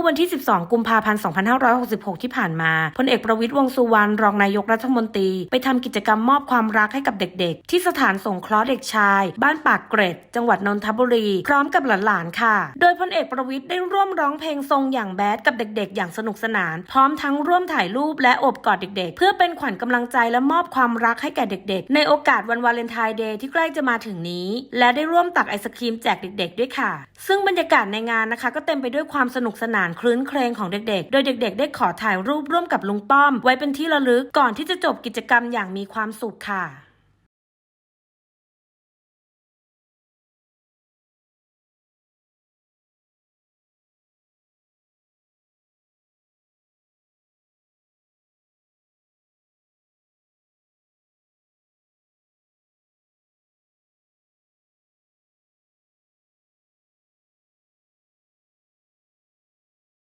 อวันที่ 12 กุมภาพันธ์ 2566 ที่ผ่านมาพลเอกประวิตรวงสุวรรณรองนายกรัฐมนตรี ไปทำกิจกรรมมอบความรักให้กับเด็กๆ ที่สถานสงเคราะห์เด็กชาย บ้านปากเกร็ด จังหวัดนนทบุรี พร้อมกับหลานๆค่ะ โดยพลเอกประวิตรได้ร่วมร้องเพลงทรงอย่างแบดกับเด็กๆ อย่างสนุกสนาน พร้อมทั้งร่วมถ่ายรูปและโอบกอดเด็กๆ เพื่อเป็นขวัญกำลังใจและมอบความรักให้แก่เด็กๆ ในโอกาสวันวาเลนไทน์เดย์ที่ใกล้จะมาถึงนี้ และได้ร่วมตักไอศครีมแจกเด็กๆ ด้วยค่ะ ซึ่งบรรยากาศในงานนะคะ ก็เต็มไปด้วยความสนุกสนานานคลื้นเครงของเด็กๆ โดยเด็ก ๆ ได้ขอถ่ายรูปร่วมกับลุงป้อม ไว้เป็นที่ระลึกก่อนที่จะจบกิจกรรมอย่างมีความสุขค่ะ